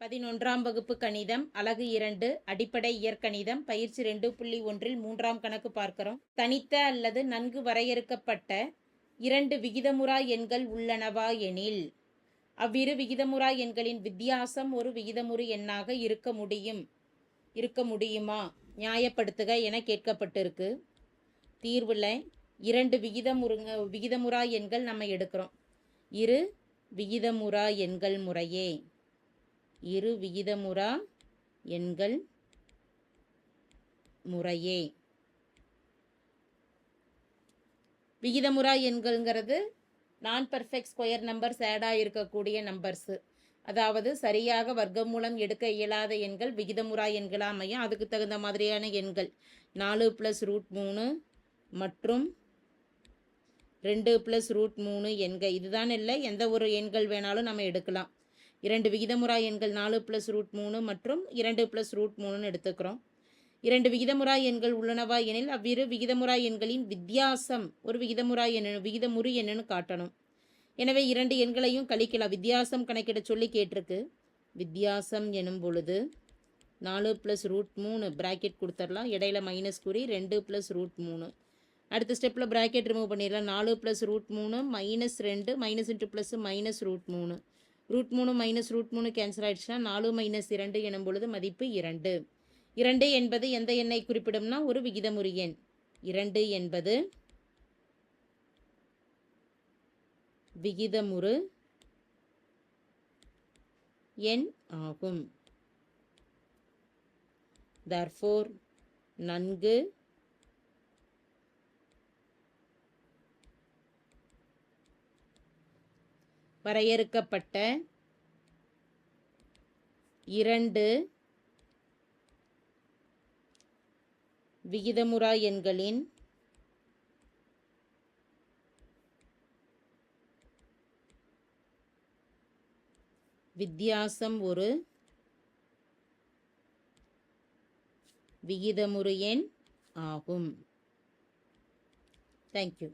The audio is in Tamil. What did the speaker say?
பதினொன்றாம் வகுப்பு கணிதம் அலகு இரண்டு அடிப்படை இயற்கணிதம் பயிற்சி ரெண்டு புள்ளி ஒன்றில் மூன்றாம் கணக்கு பார்க்கிறோம். தனித்த அல்லது நன்கு வரையறுக்கப்பட்ட இரண்டு விகிதமுறா எண்கள் உள்ளனவா எனில் அவ்விரு விகிதமுறா எண்களின் வித்தியாசம் ஒரு விகிதமுறு எண்ணாக இருக்க முடியும். இருக்க முடியுமா? நியாயப்படுத்துக என கேட்கப்பட்டிருக்கு. தீர்வில் இரண்டு விகிதமுறுங்க விகிதமுறா எண்கள் நம்ம எடுக்கிறோம். இரு விகிதமுறா எண்கள் முறையே. இரு விகிதமுறா எண்கள் முறையே. விகிதமுறா எண்கள்ங்கிறது நான் பர்ஃபெக்ட் ஸ்கொயர் நம்பர்ஸ் ஆடாக இருக்கக்கூடிய நம்பர்ஸு அதாவது சரியாக வர்க்கமூலம் எடுக்க இயலாத எண்கள் விகிதமுறா எண்களாக அமையும். அதுக்கு தகுந்த மாதிரியான எண்கள் நாலு ப்ளஸ் ரூட் மூணு மற்றும் ரெண்டு ப்ளஸ் ரூட் மூணு எண்கள். இதுதான் இல்லை. எந்த ஒரு எண்கள் வேணாலும் நம்ம எடுக்கலாம். இரண்டு விகிதமுறா எண்கள் நாலு ப்ளஸ் ரூட் மூணு மற்றும் இரண்டு ப்ளஸ் ரூட் மூணுன்னு எடுத்துக்கிறோம். இரண்டு விகிதமுறா எண்கள் உள்ளனவா எனில் அவ்விரு விகிதமுறா எண்களின் வித்தியாசம் ஒரு விகிதமுறா எண் விகிதமுறு என்னன்னு காட்டணும். எனவே இரண்டு எண்களையும் கழிக்கலாம். வித்தியாசம் கணக்கிட சொல்லி கேட்டிருக்கு. வித்தியாசம் எனும் பொழுது நாலு ப்ளஸ் ரூட் மூணு ப்ராக்கெட் கொடுத்துடலாம் இடையில மைனஸ் குறி ரெண்டு ப்ளஸ் ரூட் மூணு. அடுத்த ஸ்டெப்பில் ப்ராக்கெட் ரிமூவ் பண்ணிடலாம். நாலு ப்ளஸ் ரூட் மூணு மைனஸ் ரெண்டு minus into plus minus root மூணு. ரூட் மூணு மைனஸ் ரூட் மூணு கேன்சல் ஆயிடுச்சுன்னா நாலு மைனஸ் இரண்டு எனும் பொழுது மதிப்பு இரண்டு. இரண்டு என்பது எந்த எண்ணை குறிப்பிடும்னா ஒரு விகிதமுறி எண். இரண்டு என்பது விகிதமுறு எண் ஆகும். தர்ஃபோர் நன்கு வரையறுக்கப்பட்ட இரண்டு விகிதமுறா எண்களின் வித்தியாசம் ஒரு விகிதமுறு எண் ஆகும். தேங்க்யூ